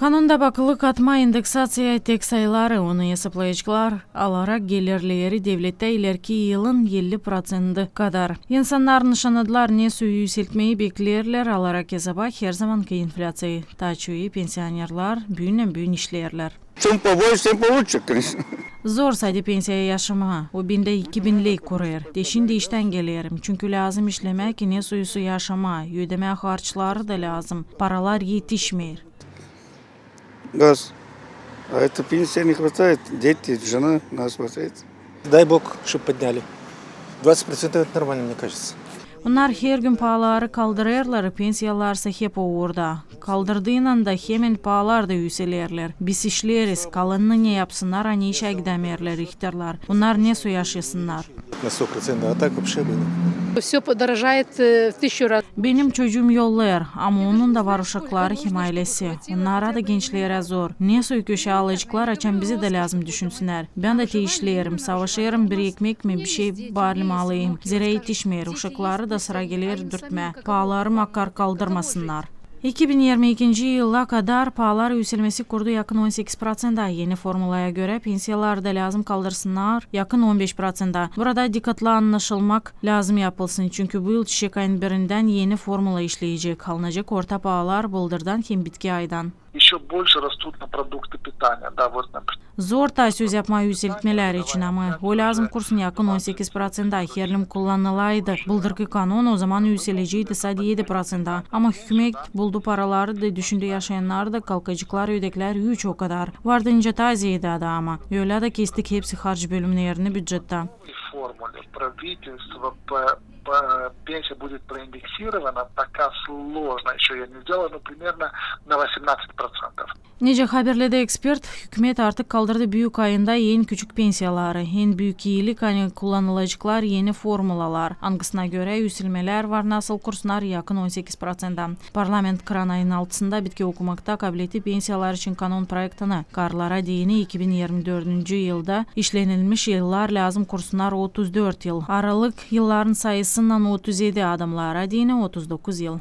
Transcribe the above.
Kanunda bakılı katma indeksasiya tek sayıları onu hesaplayıcılar alarak gelirleri devlette ileriki yılın 50 prosenti kadar. İnsanlar nişanadılar ne suyu yükseltmeyi beklerler alarak hesaba her zamanki inflasyayı taçıyı pensionerlar büyünen büyün işlerler. Чем побольше, тем получше, конечно. Zor saydı pensiya yaşama. O binde 2000'lik kurar. Deşin işten gelirim. Çünkü lazım işlemek ne suyusu yaşama. Ödeme harçları da lazım. Paralar yetişmiyor. Газ. А это пенсия не хватает. Дети, жена, нас хватает. Дай бог, чтобы подняли. 20% это нормально, мне кажется. Bunlar her gün pahaları kaldırırlar, pensiyalarsa hep orada. Kaldırdığında da hemen pahalar da yükselerler. Biz işleriz, kalanını ne yapsınlar, hani işe gidemerler, ihtarlar. Bunlar ne su yaşasınlar. На 100%, а так вообще было. Benim çocuğum yollar ama onun da var uşakları himayelesi. Onlara da gençlere zor. Ne soy köşe alıcıklar açan bizi de lazım düşünsünler. Ben de teşlerim, savaşırım bir ekmek mi bir şey barlim alayım. Zire yetişmeyir, uşakları da sıra gelir dürtme. Pahalarım akar kaldırmasınlar. 2022 yıla kadar pahalar yükselmesi kurdu yakın 18%. Yeni formulaya göre pensiyalar da lazım kaldırsınlar yakın 15%. Burada dikkatli anlaşılmak lazım yapılsın. Çünkü bu yıl çiçek ayın birinden yeni formula işleyecek. Alınacak orta pahalar bıldırdan hem bitki aydan. еще больше rastут на продукты питания. Да, вот, например, Zor da söz yapma yükseltmeler için ama o lazım kursun yakın 18%. Herlim kullanılaydı. Bıldırkı kanun o zaman yükseleceydi sadece 7%. Ama hükümet buldu paraları da düşündü yaşayanlar da kalkacıklar ödekler 3 o kadar. Vardınca taziydi da ama. Öyle de kestik hepsi harç bölümlerini büdjette. и формуле правительство по- по- пенсия будет проиндексирована, пока сложно, еще я не сделала, но примерно на 18%. Nece haberledi ekspert, hükümet artık kaldırdı büyük ayında en küçük pensiyaları, en büyük iyilik hani kullanılacaklar yeni formulalar. Angısına göre yükselmeler var nasıl kurslar yakın 18%. Parlament kıran ayın altısında bitki okumakta kabiliyeti pensiyalar için kanun proyektini karlara dini 2024 yılda işlenilmiş yıllar lazım kurslar 34 yıl. Aralık yılların sayısından 37 adımlara dini 39 yıl.